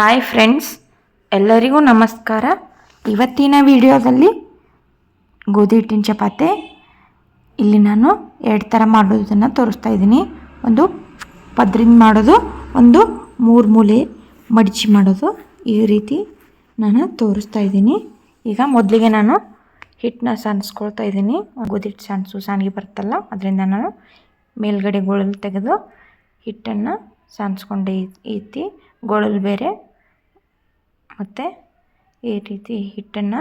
Hi friends ಎಲ್ಲರಿಗೂ ನಮಸ್ಕಾರ. ಇವತ್ತಿನ ವಿಡಿಯೋದಲ್ಲಿ ಗೋಧಿ ಹಿಟ್ಟಿನ ಚಪಾತಿ. ಇಲ್ಲಿ ನಾನು ಎರಡು ಥರ ಮಾಡೋದನ್ನು ತೋರಿಸ್ತಾ ಇದ್ದೀನಿ. ಒಂದು ಪದ್ರಿಂದ ಮಾಡೋದು, ಒಂದು ಮೂರು ಮೂಲೆ ಮಡಚಿ ಮಾಡೋದು. ಈ ರೀತಿ ನಾನು ತೋರಿಸ್ತಾ ಇದ್ದೀನಿ. ಈಗ ಮೊದಲಿಗೆ ನಾನು ಹಿಟ್ಟನ್ನ ಸಾಣಿಸ್ಕೊಳ್ತಾ ಇದ್ದೀನಿ. ಗೋಧಿ ಹಿಟ್ಟು ಸಾಣಿಸು ಸಾಣಿಗೆ ಬರುತ್ತಲ್ಲ, ಅದರಿಂದ ನಾನು ಮೇಲ್ಗಡೆ ಗೋಳಲ್ಲಿ ತೆಗೆದು ಹಿಟ್ಟನ್ನು ಸಾಣಿಸ್ಕೊಂಡೆ ಐತಿ ಗೋಳಲ್ಲಿ ಬೇರೆ ಮತ್ತು ಈ ರೀತಿ ಹಿಟ್ಟನ್ನು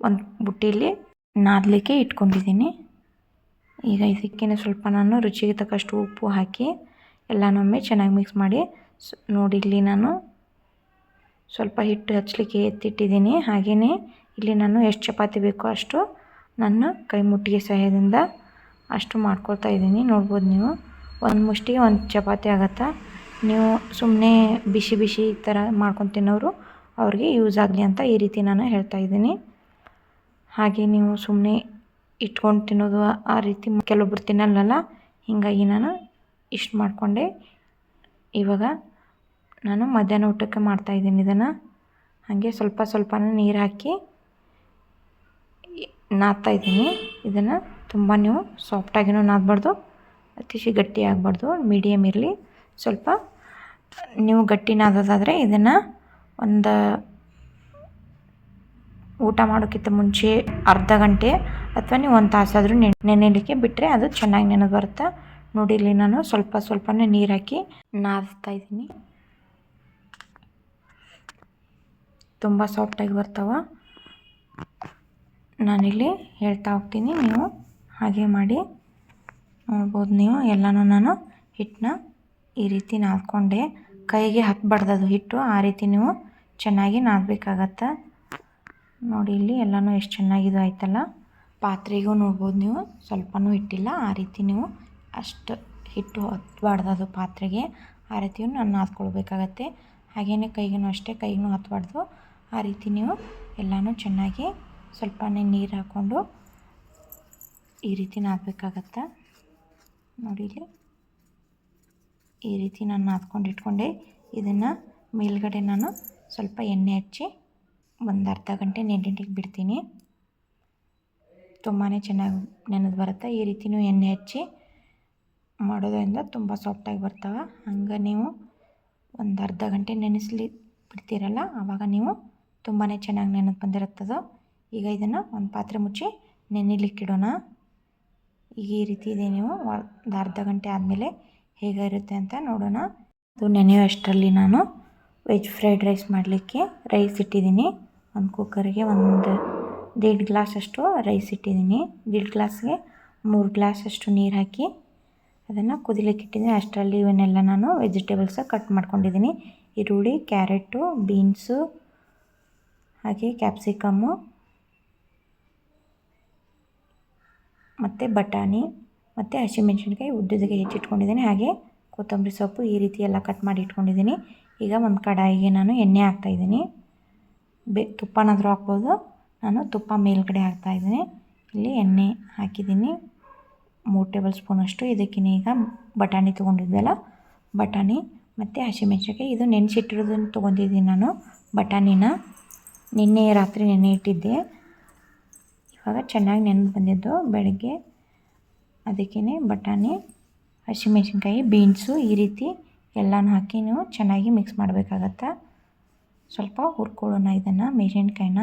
ಒಂದು ಬುಟ್ಟಿಲಿ ನಾದಲಿಕ್ಕೆ ಇಟ್ಕೊಂಡಿದ್ದೀನಿ. ಈಗ ಇದಕ್ಕೇನೆ ಸ್ವಲ್ಪ ನಾನು ರುಚಿಗೆ ತಕ್ಕಷ್ಟು ಉಪ್ಪು ಹಾಕಿ ಎಲ್ಲನೊಮ್ಮೆ ಚೆನ್ನಾಗಿ ಮಿಕ್ಸ್ ಮಾಡಿ ನೋಡಿ ಇಲ್ಲಿ ನಾನು ಸ್ವಲ್ಪ ಹಿಟ್ಟು ಹಚ್ಚಲಿಕ್ಕೆ ಎತ್ತಿಟ್ಟಿದ್ದೀನಿ. ಹಾಗೆಯೇ ಇಲ್ಲಿ ನಾನು ಎಷ್ಟು ಚಪಾತಿ ಬೇಕೋ ಅಷ್ಟು ನನ್ನ ಕೈ ಮುಟ್ಟಿಗೆ ಸಹಾಯದಿಂದ ಅಷ್ಟು ಮಾಡ್ಕೊಳ್ತಾ ಇದ್ದೀನಿ. ನೋಡ್ಬೋದು ನೀವು. ಒಂದು ಮುಷ್ಟಿಗೆ ಒಂದು ಚಪಾತಿ ಆಗತ್ತಾ? ನೀವು ಸುಮ್ಮನೆ ಬಿಸಿ ಬಿಸಿ ಈ ಥರ ಮಾಡ್ಕೊಂಡು ಅವ್ರಿಗೆ ಯೂಸ್ ಆಗಲಿ ಅಂತ ಈ ರೀತಿ ನಾನು ಹೇಳ್ತಾ ಇದ್ದೀನಿ. ಹಾಗೆ ನೀವು ಸುಮ್ಮನೆ ಇಟ್ಕೊಂಡು ತಿನ್ನೋದು ಆ ರೀತಿ ಕೆಲವೊಬ್ರು ತಿನ್ನಲ್ಲಲ್ಲ, ಹೀಗಾಗಿ ನಾನು ಇಷ್ಟು ಮಾಡಿಕೊಂಡೆ. ಇವಾಗ ನಾನು ಮಧ್ಯಾಹ್ನ ಊಟಕ್ಕೆ ಮಾಡ್ತಾಯಿದ್ದೀನಿ ಇದನ್ನು. ಹಾಗೆ ಸ್ವಲ್ಪ ಸ್ವಲ್ಪ ನೀರು ಹಾಕಿ ನಾದ್ತಾ ಇದ್ದೀನಿ. ಇದನ್ನು ತುಂಬ ನೀವು ಸಾಫ್ಟಾಗಿನೂ ನಾದಬಾರ್ದು ಅತಿಶಿ ಗಟ್ಟಿ ಆಗಬಾರ್ದು ಮೀಡಿಯಮ್ ಇರಲಿ. ಸ್ವಲ್ಪ ನೀವು ಗಟ್ಟಿ ನಾದೋದಾದರೆ ಇದನ್ನು ಒಂದು ಊಟ ಮಾಡೋಕ್ಕಿಂತ ಮುಂಚೆ ಅರ್ಧ ಗಂಟೆ ಅಥವಾ ನೀವು ಒಂದು ತಾಸಾದರೂ ನೆನೆ ನೆನೆಯಲಿಕ್ಕೆ ಬಿಟ್ಟರೆ ಅದು ಚೆನ್ನಾಗಿ ನೆನೆದು ಬರುತ್ತೆ? ನೋಡಿ ಇಲ್ಲಿ ನಾನು ಸ್ವಲ್ಪ ಸ್ವಲ್ಪನೇ ನೀರು ಹಾಕಿ ನಾದ್ತಾ ಇದ್ದೀನಿ. ತುಂಬ ಸಾಫ್ಟಾಗಿ ಬರ್ತಾವೆ. ನಾನಿಲ್ಲಿ ಹೇಳ್ತಾ ಹೋಗ್ತೀನಿ. ನೀವು ಹಾಗೆ ಮಾಡಿ ನೋಡ್ಬೋದು ನೀವು. ಎಲ್ಲನೂ ನಾನು ಹಿಟ್ಟನ್ನ ಈ ರೀತಿ ನಾದ್ಕೊಂಡೆ. ಕೈಗೆ ಹತ್ತಬಾರ್ದು ಅದು ಹಿಟ್ಟು. ಆ ರೀತಿ ನೀವು ಚೆನ್ನಾಗಿ ನಾದಬೇಕಾಗತ್ತೆ. ನೋಡಿ ಇಲ್ಲಿ ಎಲ್ಲನೂ ಎಷ್ಟು ಚೆನ್ನಾಗಿದು ಆಯ್ತಲ್ಲ. ಪಾತ್ರೆಗೂ ನೋಡ್ಬೋದು ನೀವು. ಸ್ವಲ್ಪನೂ ಇಟ್ಟಿಲ್ಲ. ಆ ರೀತಿ ನೀವು ಅಷ್ಟು ಹಿಟ್ಟು ಹತ್ಬಾರ್ದು ಅದು ಪಾತ್ರೆಗೆ. ಆ ರೀತಿಯೂ ನಾನು ನಾದ್ಕೊಳ್ಬೇಕಾಗತ್ತೆ. ಹಾಗೆಯೇ ಕೈಗೂ ಅಷ್ಟೇ ಕೈಗೂ ಹತ್ಬಾರ್ದು. ಆ ರೀತಿ ನೀವು ಎಲ್ಲನೂ ಚೆನ್ನಾಗಿ ಸ್ವಲ್ಪನೇ ನೀರು ಹಾಕ್ಕೊಂಡು ಈ ರೀತಿ ನಾದಬೇಕಾಗತ್ತೆ. ನೋಡಿ ಇಲ್ಲಿ ಈ ರೀತಿ ನಾನು ನಾದ್ಕೊಂಡು ಇಟ್ಕೊಂಡೆ. ಇದನ್ನು ಮೇಲ್ಗಡೆ ನಾನು ಸ್ವಲ್ಪ ಎಣ್ಣೆ ಹಚ್ಚಿ ಒಂದು ಅರ್ಧ ಗಂಟೆ ನೆನೆಲಿಕ್ಕೆ ಬಿಡ್ತೀನಿ. ತುಂಬಾ ಚೆನ್ನಾಗಿ ನೆನೆದು ಬರುತ್ತೆ. ಈ ರೀತಿ ನೀವು ಎಣ್ಣೆ ಹಚ್ಚಿ ಮಾಡೋದರಿಂದ ತುಂಬ ಸಾಫ್ಟಾಗಿ ಬರ್ತವೆ. ಹಂಗೆ ನೀವು ಒಂದು ಅರ್ಧ ಗಂಟೆ ನೆನೆಸ್ಲಿ ಬಿಡ್ತೀರಲ್ಲ ಆವಾಗ ನೀವು ತುಂಬಾ ಚೆನ್ನಾಗಿ ನೆನೆದು ಬಂದಿರುತ್ತದು. ಈಗ ಇದನ್ನು ಒಂದು ಪಾತ್ರೆ ಮುಚ್ಚಿ ನೆನೆಲಿಕ್ಕಿಡೋಣ ಈಗ ಈ ರೀತಿ ಇದೆ ನೀವು ಒಂದು ಅರ್ಧ ಗಂಟೆ ಆದಮೇಲೆ ಹೇಗಿರುತ್ತೆ ಅಂತ ನೋಡೋಣ. ಅದು ನೆನೆಯೋ ಅಷ್ಟರಲ್ಲಿ ನಾನು ವೆಜ್ ಫ್ರೈಡ್ ರೈಸ್ ಮಾಡಲಿಕ್ಕೆ ರೈಸ್ ಇಟ್ಟಿದ್ದೀನಿ. ಒಂದು ಕುಕ್ಕರ್ಗೆ ಒಂದು ದೇಡ್ ಗ್ಲಾಸ್ ಅಷ್ಟು ರೈಸ್ ಇಟ್ಟಿದ್ದೀನಿ. ದೇಡ್ ಗ್ಲಾಸ್ಗೆ ಮೂರು ಗ್ಲಾಸ್ ಅಷ್ಟು ನೀರು ಹಾಕಿ ಅದನ್ನು ಕುದಿಲಿಕ್ಕೆ ಇಟ್ಟಿದ್ದೀನಿ. ಅಷ್ಟರಲ್ಲಿ ಇವನ್ನೆಲ್ಲ ನಾನು ವೆಜಿಟೇಬಲ್ಸ ಕಟ್ ಮಾಡ್ಕೊಂಡಿದ್ದೀನಿ. ಈರುಳ್ಳಿ, ಕ್ಯಾರೆಟು, ಬೀನ್ಸು, ಹಾಗೆ ಕ್ಯಾಪ್ಸಿಕಮ್ಮು ಮತ್ತು ಬಟಾಣಿ ಮತ್ತು ಹಸಿಮೆಣಸಿನ್ಕಾಯಿ ಉದ್ದುದಕ್ಕೆ ಹೆಚ್ಚಿಟ್ಕೊಂಡಿದ್ದೀನಿ. ಹಾಗೆ ಕೊತ್ತಂಬರಿ ಸೊಪ್ಪು ಈ ರೀತಿ ಎಲ್ಲ ಕಟ್ ಮಾಡಿ ಇಟ್ಕೊಂಡಿದ್ದೀನಿ. ಈಗ ಒಂದು ಕಡಾಯಿಗೆ ನಾನು ಎಣ್ಣೆ ಹಾಕ್ತಾಯಿದ್ದೀನಿ ಬೆ ತುಪ್ಪನಾದರೂ ಹಾಕ್ಬೋದು. ನಾನು ತುಪ್ಪ ಮೇಲ್ಗಡೆ ಹಾಕ್ತಾಯಿದ್ದೀನಿ ಇಲ್ಲಿ ಎಣ್ಣೆ ಹಾಕಿದ್ದೀನಿ. ಮೂರು ಟೇಬಲ್ ಸ್ಪೂನಷ್ಟು ಇದಕ್ಕಿನ ಈಗ ಬಟಾಣಿ ತೊಗೊಂಡಿದ್ವಲ್ಲ, ಬಟಾಣಿ ಮತ್ತು ಹಸಿಮೆಣ್ಸಿನ್ಕಾಯಿ. ಇದು ನೆನೆಸಿಟ್ಟಿರೋದನ್ನು ತೊಗೊಂಡಿದ್ದೀನಿ ನಾನು, ಬಟಾಣಿನ. ನಿನ್ನೆ ರಾತ್ರಿ ನೆನೆ ಇಟ್ಟಿದ್ದೆ. ಇವಾಗ ಚೆನ್ನಾಗಿ ನೆನೆದು ಬಂದಿದ್ದು. ಬೆಳಗ್ಗೆ ಅದಕ್ಕೇ ಬಟಾಣಿ, ಹಸಿಮೆಣ್ಸಿನ್ಕಾಯಿ, ಬೀನ್ಸು ಈ ರೀತಿ ಎಲ್ಲನೂ ಹಾಕಿ ನೀವು ಚೆನ್ನಾಗಿ ಮಿಕ್ಸ್ ಮಾಡಬೇಕಾಗತ್ತೆ? ಸ್ವಲ್ಪ ಹುರ್ಕೊಳ್ಳೋಣ ಇದನ್ನು, ಮೆಣಸಿನ್ಕಾಯಿನ,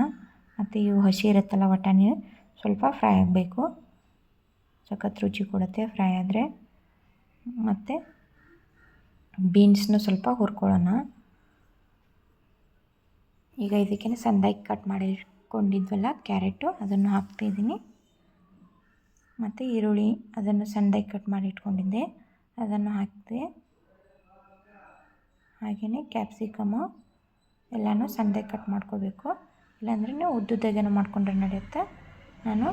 ಮತ್ತು ಇವು ಹಸಿ ಇರುತ್ತಲ್ಲ ಬಟಾಣಿ ಸ್ವಲ್ಪ ಫ್ರೈ ಆಗಬೇಕು. ಸಖತ್ ರುಚಿ ಕೊಡುತ್ತೆ ಫ್ರೈ ಆದರೆ. ಮತ್ತು ಬೀನ್ಸ್ನು ಸ್ವಲ್ಪ ಹುರ್ಕೊಳ್ಳೋಣ. ಈಗ ಇದಕ್ಕೆ ಸಣ್ಣದಾಗಿ ಕಟ್ ಮಾಡಿಕೊಂಡಿದ್ವಲ್ಲ ಕ್ಯಾರೆಟು, ಅದನ್ನು ಹಾಕ್ತಿದ್ದೀನಿ ಮತ್ತು ಈರುಳ್ಳಿ ಅದನ್ನು ಸಣ್ಣದಾಗಿ ಕಟ್ ಮಾಡಿ ಇಟ್ಕೊಂಡಿದ್ದೆ ಅದನ್ನು ಹಾಕಿದೆ ಹಾಗೆಯೇ ಕ್ಯಾಪ್ಸಿಕಮ್ಮು ಎಲ್ಲನೂ ಸಣ್ಣದಾಗಿ ಕಟ್ ಮಾಡ್ಕೋಬೇಕು. ಇಲ್ಲಾಂದ್ರೆ ಉದ್ದುದ್ದಾಗೇನೋ ಮಾಡ್ಕೊಂಡ್ರೆ ನಡೆಯುತ್ತೆ. ನಾನು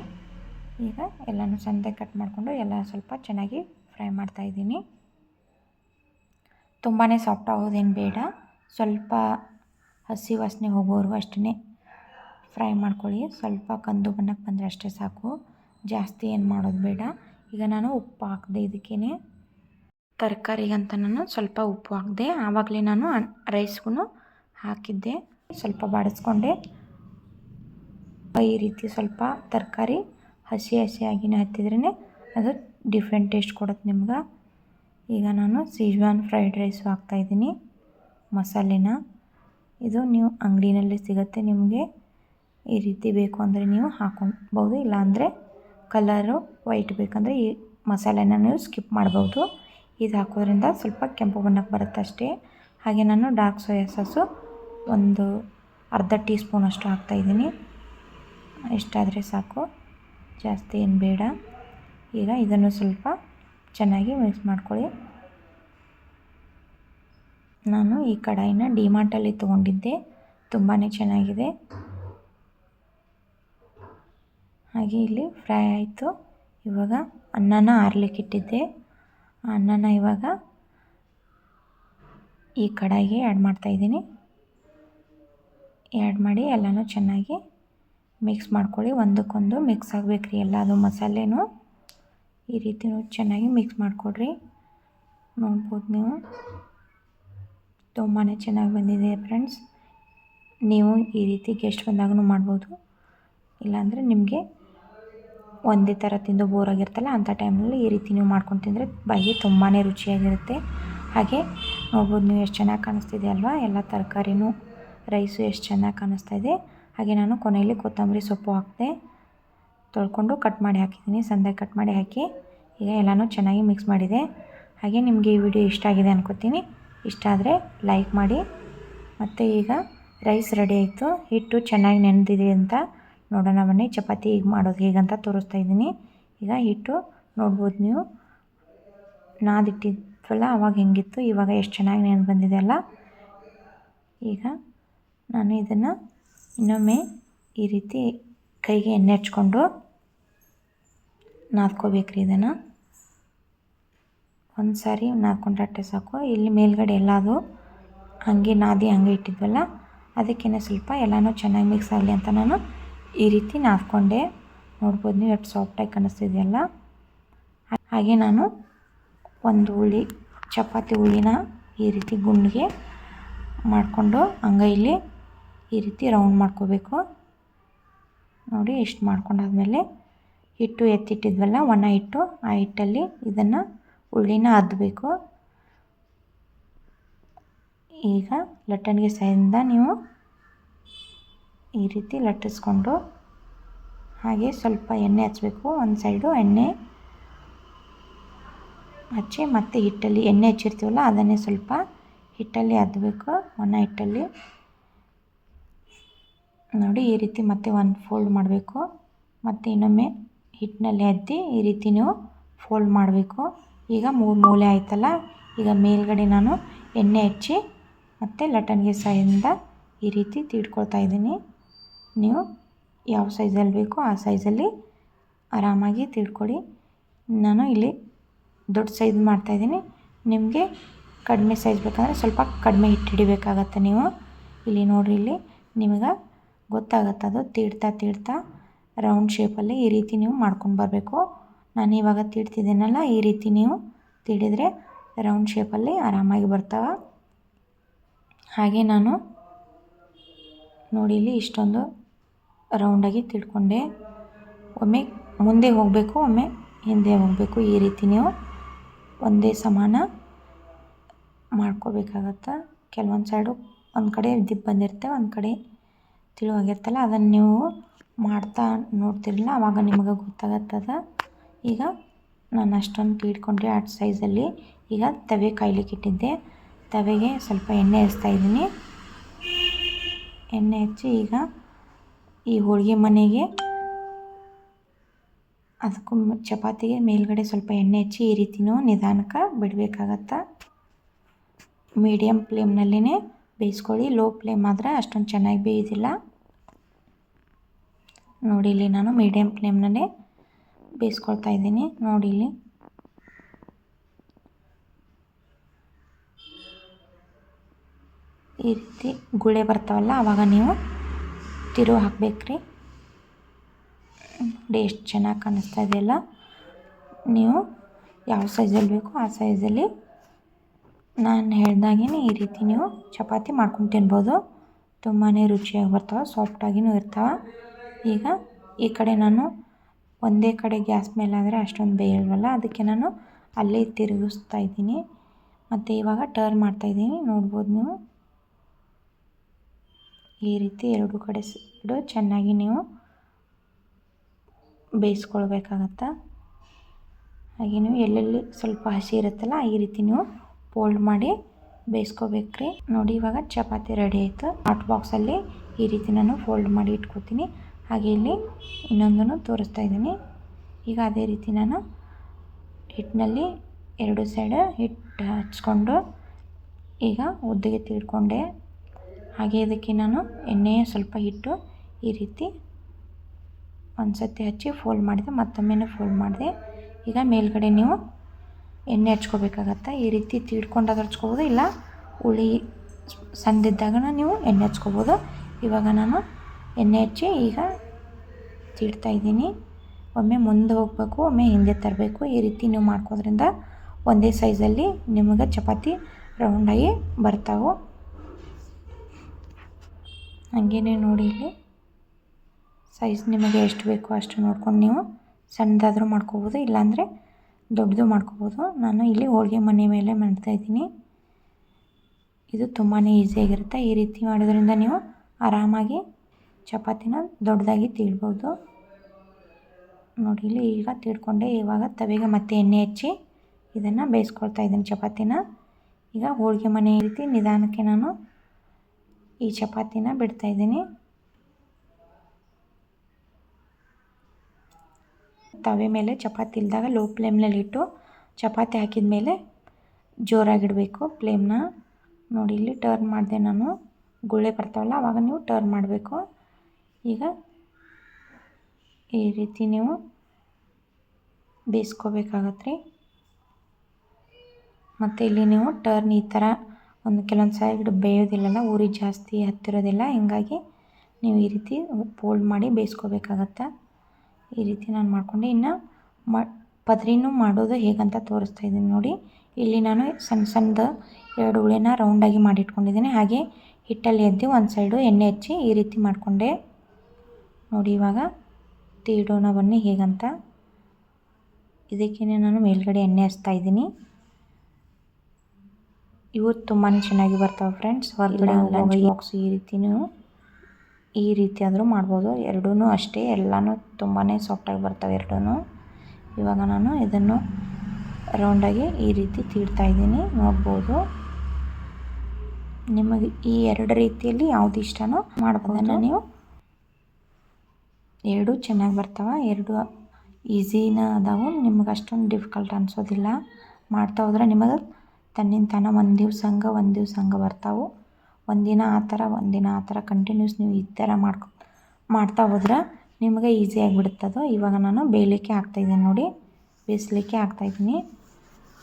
ಈಗ ಎಲ್ಲನೂ ಸಣ್ಣದಾಗಿ ಕಟ್ ಮಾಡಿಕೊಂಡು ಎಲ್ಲ ಸ್ವಲ್ಪ ಚೆನ್ನಾಗಿ ಫ್ರೈ ಮಾಡ್ತಾಯಿದ್ದೀನಿ ತುಂಬಾ ಸಾಫ್ಟ್ ಆಗೋದೇನು ಬೇಡ. ಸ್ವಲ್ಪ ಹಸಿ ವಾಸನೆ ಹೋಗೋರು ಅಷ್ಟೇ ಫ್ರೈ ಮಾಡ್ಕೊಳ್ಳಿ. ಸ್ವಲ್ಪ ಕಂದು ಬಣ್ಣಕ್ಕೆ ಬಂದರೆ ಅಷ್ಟೇ ಸಾಕು. ಜಾಸ್ತಿ ಏನು ಮಾಡೋದು ಬೇಡ. ಈಗ ನಾನು ಉಪ್ಪು ಹಾಕಿದೆ ಇದಕ್ಕೇ ತರಕಾರಿಗಂತ ನಾನು ಸ್ವಲ್ಪ ಉಪ್ಪು ಹಾಕಿದೆ, ಆವಾಗಲೇ ನಾನು ರೈಸ್ಗೂ ಹಾಕಿದ್ದೆ. ಸ್ವಲ್ಪ ಬಾಡಿಸ್ಕೊಂಡೆ. ಈ ರೀತಿ ಸ್ವಲ್ಪ ತರಕಾರಿ ಹಸಿ ಹಸಿಯಾಗಿನೇ ಹತ್ತಿದ್ರೇ ಅದು ಡಿಫ್ರೆಂಟ್ ಟೇಸ್ಟ್ ಕೊಡುತ್ತೆ ನಿಮ್ಗೆ. ಈಗ ನಾನು ಸೀಜ್ವಾನ್ ಫ್ರೈಡ್ ರೈಸು ಹಾಕ್ತಾಯಿದ್ದೀನಿ ಮಸಾಲೆನ. ಇದು ನೀವು ಅಂಗಡಿನಲ್ಲಿ ಸಿಗುತ್ತೆ ನಿಮಗೆ. ಈ ರೀತಿ ಬೇಕು ಅಂದರೆ ನೀವು ಹಾಕೊಬೋದು ಇಲ್ಲಾಂದರೆ ಕಲರು ವೈಟ್ ಬೇಕಂದರೆ ಈ ಮಸಾಲೆನ ನೀವು ಸ್ಕಿಪ್ ಮಾಡ್ಬೋದು ಇದು ಹಾಕೋದ್ರಿಂದ ಸ್ವಲ್ಪ ಕೆಂಪು ಬಣ್ಣಕ್ಕೆ ಬರುತ್ತೆ ಅಷ್ಟೇ. ಹಾಗೆ ನಾನು ಡಾರ್ಕ್ ಸೋಯಾ ಸಾಸು ಒಂದು ಅರ್ಧ ಟೀ ಸ್ಪೂನಷ್ಟು ಹಾಕ್ತಾಯಿದ್ದೀನಿ ಇಷ್ಟಾದರೆ ಸಾಕು. ಜಾಸ್ತಿ ಏನು ಬೇಡ. ಈಗ ಇದನ್ನು ಸ್ವಲ್ಪ ಚೆನ್ನಾಗಿ ಮಿಕ್ಸ್ ಮಾಡ್ಕೊಳ್ಳಿ. ನಾನು ಈ ಕಡಾಯಿನ ಡಿಮಾರ್ಟಲ್ಲಿ ತೊಗೊಂಡಿದ್ದೆ. ತುಂಬಾ ಚೆನ್ನಾಗಿದೆ. ಹಾಗೆ ಇಲ್ಲಿ ಫ್ರೈ ಆಯಿತು. ಇವಾಗ ಅನ್ನನ ಆರ್ಲಿಕ್ಕೆ ಇಟ್ಟಿದ್ದೆ. ಅನ್ನನ ಇವಾಗ ಈ ಕಡಾಯಿಗೆ ಆ್ಯಡ್ ಮಾಡ್ತಾಯಿದ್ದೀನಿ ಆ್ಯಡ್ ಮಾಡಿ ಎಲ್ಲನೂ ಚೆನ್ನಾಗಿ ಮಿಕ್ಸ್ ಮಾಡ್ಕೊಳ್ಳಿ. ಒಂದಕ್ಕೊಂದು ಮಿಕ್ಸ್ ಆಗಬೇಕು ರೀ ಎಲ್ಲ ಅದು ಮಸಾಲೆನೂ. ಈ ರೀತಿ ಚೆನ್ನಾಗಿ ಮಿಕ್ಸ್ ಮಾಡಿಕೊಡ್ರಿ. ನೋಡ್ಬೋದು ನೀವು. ತುಂಬಾ ಚೆನ್ನಾಗಿ ಬಂದಿದೆ ಫ್ರೆಂಡ್ಸ್ ನೀವು ಈ ರೀತಿ ಗೆಸ್ಟ್ ಬಂದಾಗೂ ಮಾಡ್ಬೋದು. ಇಲ್ಲಾಂದರೆ ನಿಮಗೆ ಒಂದೇ ಥರ ತಿಂದು ಬೋರ್ ಆಗಿರ್ತಲ್ಲ ಅಂಥ ಟೈಮಲ್ಲಿ ಈ ರೀತಿ ನೀವು ಮಾಡ್ಕೊಂಡು ತಿಂದರೆ ಬಾಯಿಗೆ ತುಂಬಾ ರುಚಿಯಾಗಿರುತ್ತೆ. ಹಾಗೆ ನೋಡ್ಬೋದು ನೀವು ಎಷ್ಟು ಚೆನ್ನಾಗಿ ಕಾಣಿಸ್ತಿದೆ ಅಲ್ವಾ? ಎಲ್ಲ ತರಕಾರಿನೂ ರೈಸು ಎಷ್ಟು ಚೆನ್ನಾಗಿ ಕಾಣಿಸ್ತಾ ಇದೆ. ಹಾಗೆ ನಾನು ಕೊನೆಯಲ್ಲಿ ಕೊತ್ತಂಬರಿ ಸೊಪ್ಪು ಹಾಕಿದೆ, ತೊಳ್ಕೊಂಡು ಕಟ್ ಮಾಡಿ ಹಾಕಿದ್ದೀನಿ. ಸಂದಾಗಿ ಕಟ್ ಮಾಡಿ ಹಾಕಿ ಈಗ ಎಲ್ಲನೂ ಚೆನ್ನಾಗಿ ಮಿಕ್ಸ್ ಮಾಡಿದೆ. ಹಾಗೆ ನಿಮಗೆ ಈ ವಿಡಿಯೋ ಇಷ್ಟ ಆಗಿದೆ ಅನ್ಕೋತೀನಿ. ಇಷ್ಟ ಆದರೆ ಲೈಕ್ ಮಾಡಿ. ಮತ್ತು ಈಗ ರೈಸ್ ರೆಡಿ ಆಯಿತು. ಹಿಟ್ಟು ಚೆನ್ನಾಗಿ ನೆನೆದಿದೆ ಅಂತ ನೋಡೋಣ ಬನ್ನಿ, ಚಪಾತಿ ಈಗ ಮಾಡೋದು, ಹೇಗಂತ ತೋರಿಸ್ತಾ ಇದ್ದೀನಿ. ಈಗ ಹಿಟ್ಟು ನೋಡ್ಬೋದು ನೀವು. ನಾದಿಟ್ಟಿದ್ವಲ್ಲ ಅವಾಗ ಹೆಂಗಿತ್ತು, ಇವಾಗ ಎಷ್ಟು ಚೆನ್ನಾಗಿ ನೆನೆ ಬಂದಿದೆ ಅಲ್ಲ. ಈಗ ನಾನು ಇದನ್ನು ಇನ್ನೊಮ್ಮೆ ಈ ರೀತಿ ಕೈಗೆ ಎಣ್ಣೆ ಹಚ್ಕೊಂಡು ನಾದ್ಕೋಬೇಕ್ರಿ ಇದನ್ನು. ಒಂದು ಸಾರಿ ನಾದ್ಕೊಂಡ್ರೆ ಸಾಕು. ಇಲ್ಲಿ ಮೇಲ್ಗಡೆ ಎಲ್ಲದು ಹಾಗೆ ನಾದಿ ಹಂಗೆ ಇಟ್ಟಿದ್ವಲ್ಲ, ಅದಕ್ಕೇನೆ ಸ್ವಲ್ಪ ಎಲ್ಲನೂ ಚೆನ್ನಾಗಿ ಮಿಕ್ಸ್ ಆಗಲಿ ಅಂತ ನಾನು ಈ ರೀತಿ ನಾದ್ಕೊಂಡೆ. ನೋಡ್ಬೋದು ನೀವು ಎಷ್ಟು ಸಾಫ್ಟಾಗಿ ಕಾಣಿಸ್ತಿದೆಯಲ್ಲ? ಹಾಗೆ ನಾನು ಒಂದು ಹುಳಿ, ಚಪಾತಿ ಹುಳಿನ ಈ ರೀತಿ ಗುಂಡಿಗೆ ಮಾಡಿಕೊಂಡು ಅಂಗೈಲಿ ಈ ರೀತಿ ರೌಂಡ್ ಮಾಡ್ಕೋಬೇಕು. ನೋಡಿ ಇಷ್ಟು ಮಾಡ್ಕೊಂಡಾದ್ಮೇಲೆ ಹಿಟ್ಟು ಎತ್ತಿಟ್ಟಿದ್ವಲ್ಲ, ಒಣ ಹಿಟ್ಟು, ಆ ಹಿಟ್ಟಲ್ಲಿ ಇದನ್ನು ಹುಳಿನ ಅದ್ದಬೇಕು ಈಗ ಲಟ್ಟಣಿಗೆ ಸೈದಿಂದ ನೀವು ಈ ರೀತಿ ಲಟ್ಟಿಸ್ಕೊಂಡು ಹಾಗೆ ಸ್ವಲ್ಪ ಎಣ್ಣೆ ಹಚ್ಚಬೇಕು ಒಂದು ಸೈಡು ಎಣ್ಣೆ ಹಚ್ಚಿ ಮತ್ತೆ ಹಿಟ್ಟಲ್ಲಿ ಎಣ್ಣೆ ಹಚ್ಚಿರ್ತೀವಲ್ಲ, ಅದನ್ನೇ ಸ್ವಲ್ಪ ಹಿಟ್ಟಲ್ಲಿ ಅದ್ದಬೇಕು ಒಣ ಹಿಟ್ಟಲ್ಲಿ. ನೋಡಿ, ಈ ರೀತಿ ಮತ್ತೆ ಒಂದು ಫೋಲ್ಡ್ ಮಾಡಬೇಕು. ಮತ್ತು ಇನ್ನೊಮ್ಮೆ ಹಿಟ್ಟಿನಲ್ಲಿ ಅದ್ದಿ ಈ ರೀತಿ ನೀವು ಫೋಲ್ಡ್ ಮಾಡಬೇಕು. ಈಗ ಮೂರು ಮೂಲೆ ಆಯ್ತಲ್ಲ, ಈಗ ಮೇಲ್ಗಡೆ ನಾನು ಎಣ್ಣೆ ಹಚ್ಚಿ ಮತ್ತು ಲಟನ್ಗೆ ಸಹಿಂದ ಈ ರೀತಿ ತೀಡ್ಕೊಳ್ತಾ ಇದ್ದೀನಿ. ನೀವು ಯಾವ ಸೈಜಲ್ಲಿ ಬೇಕೋ ಆ ಸೈಜಲ್ಲಿ ಆರಾಮಾಗಿ ತಿಳ್ಕೊಡಿ. ನಾನು ಇಲ್ಲಿ ದೊಡ್ಡ ಸೈಜ್ ಮಾಡ್ತಾಯಿದ್ದೀನಿ ನಿಮಗೆ ಕಡಿಮೆ ಸೈಜ್ ಬೇಕಂದರೆ ಸ್ವಲ್ಪ ಕಡಿಮೆ ಹಿಡಿಬೇಕಾಗತ್ತೆ ನೀವು. ಇಲ್ಲಿ ನೋಡಿರಿ, ಇಲ್ಲಿ ನಿಮಗೆ ಗೊತ್ತಾಗತ್ತೆ ಅದು ತೀಡ್ತಾ ತೀಡ್ತಾ ರೌಂಡ್ ಶೇಪಲ್ಲಿ ಈ ರೀತಿ ನೀವು ಮಾಡ್ಕೊಂಡು ಬರಬೇಕು. ನಾನು ಇವಾಗ ತೀಡ್ತಿದ್ದೀನಲ್ಲ, ಈ ರೀತಿ ನೀವು ತೀಡಿದರೆ ರೌಂಡ್ ಶೇಪಲ್ಲಿ ಆರಾಮಾಗಿ ಬರ್ತಾವೆ. ಹಾಗೆ ನಾನು ನೋಡಿ, ಇಲ್ಲಿ ಇಷ್ಟೊಂದು ರೌಂಡಾಗಿ ತಿಳ್ಕೊಂಡೆ. ಒಮ್ಮೆ ಮುಂದೆ ಹೋಗಬೇಕು, ಒಮ್ಮೆ ಹಿಂದೆ ಹೋಗಬೇಕು. ಈ ರೀತಿ ನೀವು ಒಂದೇ ಸಮಾನ ಮಾಡ್ಕೋಬೇಕಾಗತ್ತೆ? ಕೆಲವೊಂದು ಸೈಡು ಒಂದು ಕಡೆ ದಿಪ್ ಬಂದಿರುತ್ತೆ, ಒಂದು ಕಡೆ ತಿಳುವಾಗಿರ್ತಲ್ಲ ಅದನ್ನು ನೀವು ಮಾಡ್ತಾ ನೋಡ್ತಿರಲಿಲ್ಲ ಆವಾಗ ನಿಮಗೆ ಗೊತ್ತಾಗತ್ತದ? ಈಗ ನಾನು ಅಷ್ಟೊಂದು ಇಟ್ಕೊಂಡ್ರೆ ಆ ಸೈಜಲ್ಲಿ ಈಗ ತವೆ ಕಾಯ್ಲಿಕ್ಕೆ ಇಟ್ಟಿದ್ದೆ. ತವೆಗೆ ಸ್ವಲ್ಪ ಎಣ್ಣೆ ಹಚ್ತಾ ಇದ್ದೀನಿ. ಎಣ್ಣೆ ಹಚ್ಚಿ ಈಗ ಈ ಹೋಳಿಗೆ ಮನೆಗೆ. ಅದಕ್ಕೂ ಚಪಾತಿಗೆ ಮೇಲ್ಗಡೆ ಸ್ವಲ್ಪ ಎಣ್ಣೆ ಹಚ್ಚಿ ಈ ರೀತಿನೂ ನಿಧಾನಕ್ಕೆ ಬಿಡಬೇಕಾಗತ್ತೆ. ಮೀಡಿಯಮ್ ಫ್ಲೇಮ್ನಲ್ಲೇ ಬೇಯಿಸ್ಕೊಳ್ಳಿ. ಲೋ ಫ್ಲೇಮ್ ಆದರೆ ಅಷ್ಟೊಂದು ಚೆನ್ನಾಗಿ ಬೇಯೋದಿಲ್ಲ. ನೋಡಿ ಇಲ್ಲಿ ನಾನು ಮೀಡಿಯಮ್ ಫ್ಲೇಮ್ನಲ್ಲೇ ಬೇಯಿಸ್ಕೊಳ್ತಾ ಇದ್ದೀನಿ. ನೋಡಿ ಇಲ್ಲಿ. ಈ ರೀತಿ ಗುಳೆ ಬರ್ತಾವಲ್ಲ ಆವಾಗ ನೀವು ತಿರು ಹಾಕಬೇಕ್ರಿ. ನೋಡಿ ಎಷ್ಟು ಚೆನ್ನಾಗಿ ಕಾಣಿಸ್ತಾ ಇದೆಯಲ್ಲ ನೀವು ಯಾವ ಸೈಜಲ್ಲಿ ಬೇಕು ಆ ಸೈಜಲ್ಲಿ ನಾನು ಹೇಳ್ದಾಗೇ ಈ ರೀತಿ ನೀವು ಚಪಾತಿ ಮಾಡ್ಕೊಂಡು ತಿನ್ಬೋದು. ತುಂಬಾ ರುಚಿಯಾಗಿ ಬರ್ತಾವೆ ಸಾಫ್ಟಾಗಿಯೂ ಇರ್ತಾವೆ. ಈಗ ಈ ಕಡೆ ನಾನು ಒಂದೇ ಕಡೆ ಗ್ಯಾಸ್ ಮೇಲೆ ಆದರೆ ಅಷ್ಟೊಂದು ಬೇಯಲ್ವಲ್ಲ? ಅದಕ್ಕೆ ನಾನು ಅಲ್ಲೇ ತಿರುಗಿಸ್ತಾ ಇದ್ದೀನಿ. ಮತ್ತು ಇವಾಗ ಟರ್ನ್ ಮಾಡ್ತಾಯಿದ್ದೀನಿ ನೋಡ್ಬೋದು ನೀವು. ಈ ರೀತಿ ಎರಡು ಕಡೆ ಸೈಡು ಚೆನ್ನಾಗಿ ನೀವು ಬೇಯಿಸ್ಕೊಳ್ಬೇಕಾಗತ್ತೆ? ಹಾಗೆ ನೀವು ಎಲ್ಲೆಲ್ಲಿ ಸ್ವಲ್ಪ ಹಸಿ ಇರುತ್ತಲ್ಲ, ಈ ರೀತಿ ನೀವು ಫೋಲ್ಡ್ ಮಾಡಿ ಬೇಯಿಸ್ಕೋಬೇಕ್ರಿ. ನೋಡಿ, ಇವಾಗ ಚಪಾತಿ ರೆಡಿ ಆಯಿತು. ಹಾಟ್ ಬಾಕ್ಸಲ್ಲಿ ಈ ರೀತಿ ನಾನು ಫೋಲ್ಡ್ ಮಾಡಿ ಇಟ್ಕೋತೀನಿ. ಹಾಗೆ ಇಲ್ಲಿ ಇನ್ನೊಂದನ್ನು ತೋರಿಸ್ತಾ ಇದ್ದೀನಿ. ಈಗ ಅದೇ ರೀತಿ ನಾನು ಹಿಟ್ಟಿನಲ್ಲಿ ಎರಡು ಸೈಡ್ ಹಿಟ್ಟು ಹಚ್ಕೊಂಡು ಈಗ ಉದ್ದಿಗೆ ತೀಡ್ಕೊಂಡೆ ಹಾಗೆ ಇದಕ್ಕೆ ನಾನು ಎಣ್ಣೆ ಸ್ವಲ್ಪ ಹಿಟ್ಟು ಈ ರೀತಿ ಒಂದು ಸತಿ ಹಚ್ಚಿ ಫೋಲ್ಡ್ ಮಾಡಿದೆ, ಮತ್ತೊಮ್ಮೆ ಫೋಲ್ಡ್ ಮಾಡಿದೆ. ಈಗ ಮೇಲ್ಗಡೆ ನೀವು ಎಣ್ಣೆ ಹಚ್ಕೋಬೇಕಾಗತ್ತೆ? ಈ ರೀತಿ ತೀಡ್ಕೊಂಡಾಗ ಹಚ್ಕೋಬೋದು, ಇಲ್ಲ ಹುಳಿ ಸಂದಿದ್ದಾಗ ನೀವು ಎಣ್ಣೆ ಹಚ್ಕೋಬೋದು. ಇವಾಗ ನಾನು ಎಣ್ಣೆ ಹಚ್ಚಿ ಈಗ ತೀಡ್ತಾ ಇದ್ದೀನಿ. ಒಮ್ಮೆ ಮುಂದೆ ಹೋಗಬೇಕು, ಒಮ್ಮೆ ಹಿಂದೆ ತರಬೇಕು. ಈ ರೀತಿ ನೀವು ಮಾಡ್ಕೋದ್ರಿಂದ ಒಂದೇ ಸೈಜಲ್ಲಿ ನಿಮಗೆ ಚಪಾತಿ ರೌಂಡಾಗಿ ಬರ್ತಾವೆ. ಹಾಗೇನೆ ನೋಡಿ ಇಲ್ಲಿ. ಸೈಜ್ ನಿಮಗೆ ಎಷ್ಟು ಬೇಕೋ ಅಷ್ಟು ನೋಡ್ಕೊಂಡು ನೀವು ಸಣ್ಣದಾದರೂ ಮಾಡ್ಕೋಬೋದು, ಇಲ್ಲಾಂದರೆ ದೊಡ್ಡದು ಮಾಡ್ಕೋಬೋದು. ನಾನು ಇಲ್ಲಿ ಹೋಳಿಗೆ ಮನೆ ಮೇಲೆ ಮಾಡ್ತಾಯಿದ್ದೀನಿ ಇದು ತುಂಬಾ ಈಸಿಯಾಗಿರುತ್ತೆ ಈ ರೀತಿ ಮಾಡೋದ್ರಿಂದ ನೀವು ಆರಾಮಾಗಿ ಚಪಾತಿನ ದೊಡ್ಡದಾಗಿ ತೀಡ್ಬೋದು. ನೋಡಿ ಇಲ್ಲಿ ಈಗ ತೀಡ್ಕೊಂಡೆ. ಇವಾಗ ತವೆಗೆ ಮತ್ತೆ ಎಣ್ಣೆ ಹಚ್ಚಿ ಇದನ್ನು ಬೇಯಿಸ್ಕೊಳ್ತಾ ಇದ್ದೀನಿ ಚಪಾತಿನ. ಈಗ ಹೋಳಿಗೆ ಮನೆ ರೀತಿ ನಿಧಾನಕ್ಕೆ ನಾನು ಈ ಚಪಾತಿನ ಬಿಡ್ತಾಯಿದ್ದೀನಿ ತವೆ ಮೇಲೆ ಚಪಾತಿ ಇಲ್ದಾಗ ಲೋ ಫ್ಲೇಮ್ನಲ್ಲಿ ಇಟ್ಟು ಚಪಾತಿ ಹಾಕಿದ ಮೇಲೆ ಜೋರಾಗಿಡಬೇಕು ಫ್ಲೇಮ್ನ ನೋಡಿ, ಇಲ್ಲಿ ಟರ್ನ್ ಮಾಡಿದೆ ನಾನು. ಗುಳ್ಳೆ ಬರ್ತಾವಲ್ಲ ಆವಾಗ ನೀವು ಟರ್ನ್ ಮಾಡಬೇಕು. ಈಗ ಈ ರೀತಿ ನೀವು ಬೇಯಿಸ್ಕೋಬೇಕಾಗತ್ತೆ ರೀ. ಮತ್ತು ಇಲ್ಲಿ ನೀವು ಟರ್ನ್ ಈ ಥರ ಒಂದು ಕೆಲವೊಂದು ಸೈಡ್ ಬೇಯೋದಿಲ್ಲಲ್ಲ, ಉರಿ ಜಾಸ್ತಿ ಹತ್ತಿರೋದಿಲ್ಲ, ಹಿಂಗಾಗಿ ನೀವು ಈ ರೀತಿ ಫೋಲ್ಡ್ ಮಾಡಿ ಬೇಯಿಸ್ಕೋಬೇಕಾಗತ್ತೆ? ಈ ರೀತಿ ನಾನು ಮಾಡಿಕೊಂಡೆ. ಇನ್ನು ಮ, ಪದರಿನೂ ಮಾಡೋದು ಹೇಗಂತ ತೋರಿಸ್ತಾ ಇದ್ದೀನಿ ನೋಡಿ. ಇಲ್ಲಿ ನಾನು ಸಣ್ಣ ಸಣ್ಣದು ಎರಡು ಉಳಿನ ರೌಂಡಾಗಿ ಮಾಡಿಟ್ಕೊಂಡಿದ್ದೀನಿ. ಹಾಗೆ ಹಿಟ್ಟಲ್ಲಿ ಎದ್ದು ಒಂದು ಸೈಡು ಎಣ್ಣೆ ಹಚ್ಚಿ ಈ ರೀತಿ ಮಾಡಿಕೊಂಡೆ. ನೋಡಿ ಇವಾಗ ತೀಡೋಣ ಬನ್ನಿ ಹೇಗಂತ. ಇದಕ್ಕೇ ನಾನು ಮೇಲ್ಗಡೆ ಎಣ್ಣೆ ಹಚ್ತಾ ಇದ್ದೀನಿ. ಇವು ತುಂಬಾ ಚೆನ್ನಾಗಿ ಬರ್ತಾವೆ ಫ್ರೆಂಡ್ಸ್ ಹೊರಗಡೆ ಲಂಚ್ ಬಾಕ್ಸ್ ಈ ರೀತಿನೂ ಈ ರೀತಿ ಆದರೂ ಮಾಡ್ಬೋದು. ಎರಡೂ ಅಷ್ಟೇ ಎಲ್ಲನೂ ತುಂಬಾ ಸಾಫ್ಟಾಗಿ ಬರ್ತವೆ ಎರಡೂ ಇವಾಗ ನಾನು ಇದನ್ನು ರೌಂಡಾಗಿ ಈ ರೀತಿ ತೀಡ್ತಾ ಇದ್ದೀನಿ. ನೋಡ್ಬೋದು. ನಿಮಗೆ ಈ ಎರಡು ರೀತಿಯಲ್ಲಿ ಯಾವುದು ಇಷ್ಟನೋ ಮಾಡ್ಬೋದನ್ನು ನೀವು ಎರಡೂ ಚೆನ್ನಾಗಿ ಬರ್ತಾವೆ ಎರಡು ಈಸಿನ ಅದಾವು. ನಿಮಗೆ ಅಷ್ಟೊಂದು ಡಿಫಿಕಲ್ಟ್ ಅನ್ಸೋದಿಲ್ಲ. ಮಾಡ್ತಾ ಹೋದ್ರೆ ನಿಮಗೆ ತನ್ನಿಂದ ತಾನ ಒಂದು ದಿವ್ಸ ಹಂಗೆ ಒಂದು ದಿವ್ಸ ಹಂಗೆ ಬರ್ತಾವೆ. ಒಂದಿನ ಆ ಥರ, ಒಂದಿನ ಆ ಥರ ಕಂಟಿನ್ಯೂಸ್ ನೀವು ಈ ಥರ ಮಾಡ್ಕೊ, ಮಾಡ್ತಾ ಹೋದ್ರೆ ನಿಮಗೆ ಈಸಿ ಆಗಿಬಿಡುತ್ತದು ಇವಾಗ ನಾನು ಬೇಯಲಿಕ್ಕೆ ಹಾಕ್ತಾಯಿದ್ದೀನಿ ನೋಡಿ. ಬೇಯಿಸ್ಲಿಕ್ಕೆ ಹಾಕ್ತಾಯಿದ್ದೀನಿ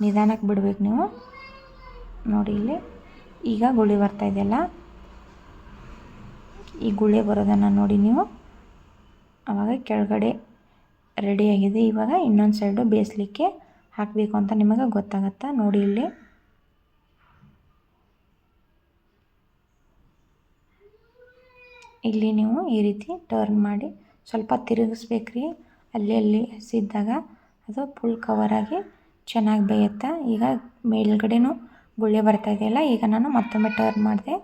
ನಿಧಾನಕ್ಕೆ ಬಿಡ್ಬೇಕು ನೀವು. ನೋಡಿ ಇಲ್ಲಿ. ಈಗ ಗುಳಿ ಬರ್ತಾಯಿದೆಯಲ್ಲ ಈ ಗುಳಿ ಬರೋದನ್ನು ನೋಡಿ ನೀವು. ಆವಾಗ ಕೆಳಗಡೆ ರೆಡಿಯಾಗಿದೆ ಇವಾಗ ಇನ್ನೊಂದು ಸೈಡು ಬೇಯಿಸ್ಲಿಕ್ಕೆ ಹಾಕಬೇಕು ಅಂತ ನಿಮಗೆ ಗೊತ್ತಾಗತ್ತೆ? ನೋಡಿ ಇಲ್ಲಿ. ಇಲ್ಲಿ ನೀವು ಈ ರೀತಿ ಟರ್ನ್ ಮಾಡಿ ಸ್ವಲ್ಪ ತಿರುಗಿಸ್ಬೇಕ್ರಿ. ಅಲ್ಲಿ ಅಲ್ಲಿ ಹಸಿದ್ದಾಗ ಅದು ಫುಲ್ ಕವರಾಗಿ ಚೆನ್ನಾಗಿ ಬೇಯುತ್ತೆ? ಈಗ ಮೇಲ್ಗಡೆನೂ ಗುಳ್ಳೆ ಬರ್ತಾ ಇದೆಯಲ್ಲ ಈಗ ನಾನು ಮತ್ತೊಮ್ಮೆ ಟರ್ನ್ ಮಾಡಿದೆ.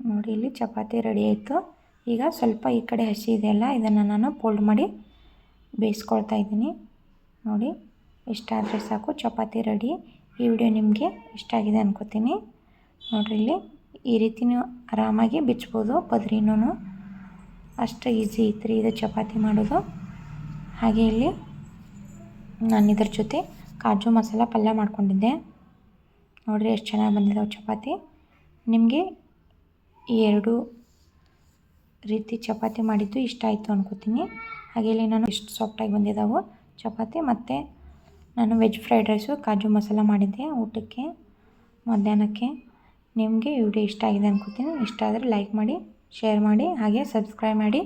ನೋಡಿ, ಇಲ್ಲಿ ಚಪಾತಿ ರೆಡಿ ಆಯಿತು. ಈಗ ಸ್ವಲ್ಪ ಈ ಕಡೆ ಹಸಿ ಇದೆಯಲ್ಲ ಇದನ್ನು ನಾನು ಫೋಲ್ಡ್ ಮಾಡಿ ಬೇಯಿಸ್ಕೊಳ್ತಾ ಇದ್ದೀನಿ. ನೋಡಿ ಇಷ್ಟಾದರೆ ಸಾಕು, ಚಪಾತಿ ರೆಡಿ ಈ ವಿಡಿಯೋ ನಿಮಗೆ ಇಷ್ಟ ಆಗಿದೆ ಅನ್ಕೋತೀನಿ. ನೋಡಿರಿ ಇಲ್ಲಿ. ಈ ರೀತಿ ನೀವು ಆರಾಮಾಗಿ ಬಿಚ್ಬೋದು. ಪದ್ರಿನೂ ಅಷ್ಟು ಈಸಿ ಐತ್ರಿ ಇದು ಚಪಾತಿ ಮಾಡೋದು. ಹಾಗೆ ಇಲ್ಲಿ ನಾನು ಇದ್ರ ಜೊತೆ ಕಾಜು ಮಸಾಲ ಪಲ್ಯ ಮಾಡ್ಕೊಂಡಿದ್ದೆ. ನೋಡಿರಿ ಎಷ್ಟು ಚೆನ್ನಾಗಿ ಬಂದಿದ್ದಾವೆ ಚಪಾತಿ. ನಿಮಗೆ ಈ ಎರಡು ರೀತಿ ಚಪಾತಿ ಮಾಡಿದ್ದು ಇಷ್ಟ ಆಯಿತು ಅನ್ಕೋತೀನಿ. ಹಾಗೆ ಇಲ್ಲಿ ನಾನು ಇಷ್ಟು ಸಾಫ್ಟಾಗಿ ಬಂದಿದ್ದಾವೆ ಚಪಾತಿ ಮತ್ತು ನಾನು ವೆಜ್ ಫ್ರೈಡ್ ರೈಸು ಕಾಜು ಮಸಾಲ ಮಾಡಿದ್ದೆ ಊಟಕ್ಕೆ, ಮಧ್ಯಾಹ್ನಕ್ಕೆ. ನಿಮಗೆ ವಿಡಿಯೋ ಇಷ್ಟ ಆಗಿದೆ ಅನ್ಕೋತೀನಿ. ಇಷ್ಟ ಆದರೆ ಲೈಕ್ ಮಾಡಿ ಶೇರ್ ಮಾಡಿ, ಹಾಗೆ ಸಬ್ಸ್ಕ್ರೈಬ್ ಮಾಡಿ.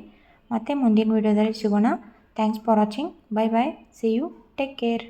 ಮತ್ತು ಮುಂದಿನ ವೀಡಿಯೋದಲ್ಲಿ ಸಿಗೋಣ. Thanks for watching bye bye see you take care